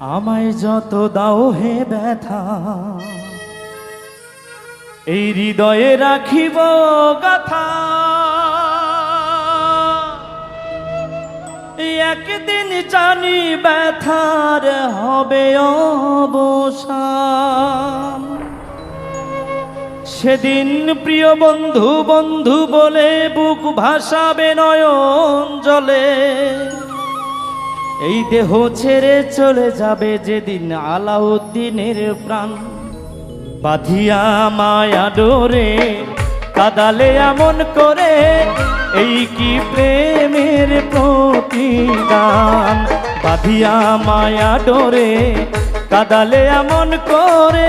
আমায় যত দাও হে ব্যথা, এই হৃদয়ে রাখিব গাথা। একদিন জানি ব্যথার হবে অবসান। সেদিন প্রিয় বন্ধু বন্ধু বলে বুক ভাসাবে নয়ন জলে। এই দেহ ছেড়ে চলে যাবে যেদিন আলাউদ্দিনের প্রাণ। বাঁধিয়া মায়া ডোরে, কাদালে এমন করে, এই কি প্রেমের প্রতিদান? বাঁধিয়া মায়া ডোরে, কাদালে এমন করে,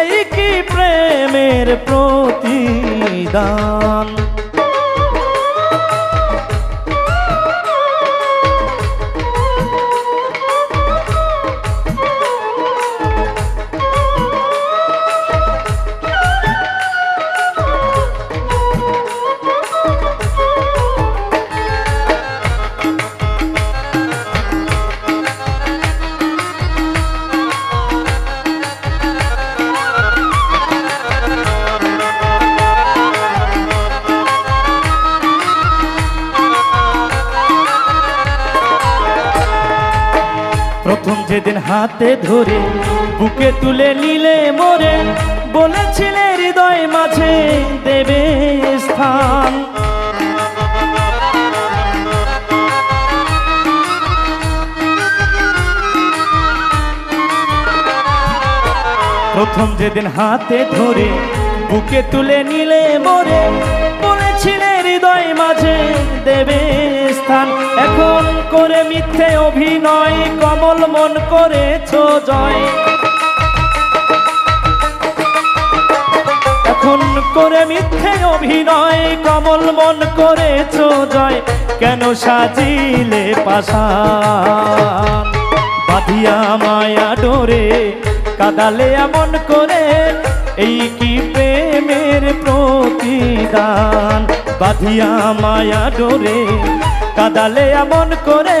এই কি প্রেমের প্রতিদান? প্রথম যেদিন হাতে ধরে বুকে তুলে নিলে মোরে, বলেছিলে হৃদয় মাঝে দেবে স্থান। প্রথম যেদিন হাতে ধরে বুকে তুলে নিলে মোরে, বলেছিলে হৃদয় মাঝে দেবে স্থান। এখন করে মিথ্যে অভিনয় কমল মন করেছ জয়। এখন করে মিথ্যে অভিনয়, কমল মন করেছ জয়। কেন সাজিলে পাশান বাঁধিয়া মায়া ডোরে, কাদালে এমন করে, এই কি প্রেমের প্রতিদান? বাঁধিয়া মায়া ডোরে, কাদালে এমন করে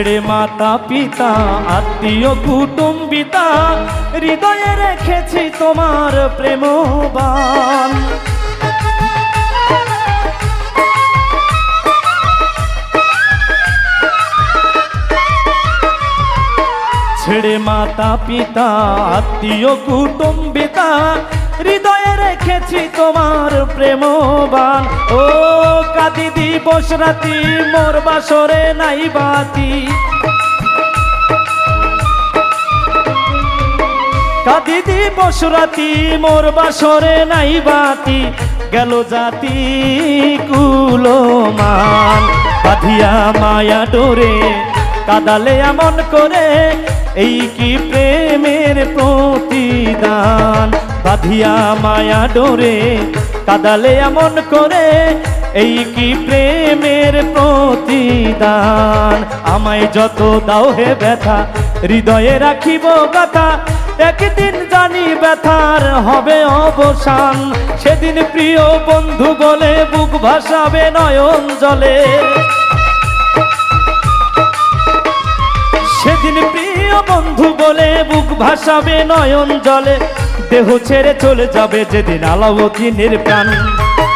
ছেড়ে মাতা, পিতা, আত্মীয়, কুটুম্বিতা, হৃদয়ে রেখেছি তোমার প্রেমবান। ছেড়ে মাতা, পিতা, আত্মীয়, কুটুম্বিতা, হৃদয়ে রেখেছি তোমার প্রেমবান। ও কাদি দিবস রাতি, মোর বাসরে নাই বাতি। কাদি দিবস রাতি, মোর বাসরে নাই বাতি। গেল জাতি কুলমান, বাঁধিয়া মায়া ডোরে, কাদালে এমন করে, এই কি প্রেমের প্রতিদান? বাঁধিয়া মায়া ডোরে, কাদালে এমন করে এই কি প্রেমের প্রতিদান? আমায় যত দাও হে ব্যথা, হৃদয়ে রাখিব কথা। একদিন জানি ব্যথার হবে অবসান। সেদিন প্রিয় বন্ধু বলে বুক ভাসাবে নয়ন জলে। সেদিন প্রিয় বন্ধু বলে বুক ভাসাবে নয়ন জলে। দেহ ছেড়ে চলে যাবে যেদিন আলাউদ্দিনের প্রাণ।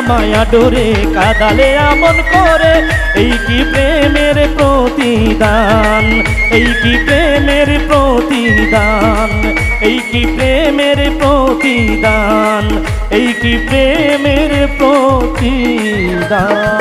মায়া ডোরে, কাদালে আমন করে। এই কি প্রেমের প্রতিদান? এই কি প্রেমের প্রতিদান? এই কি প্রেমের প্রতিদান? এই কি প্রেমের প্রতিদান?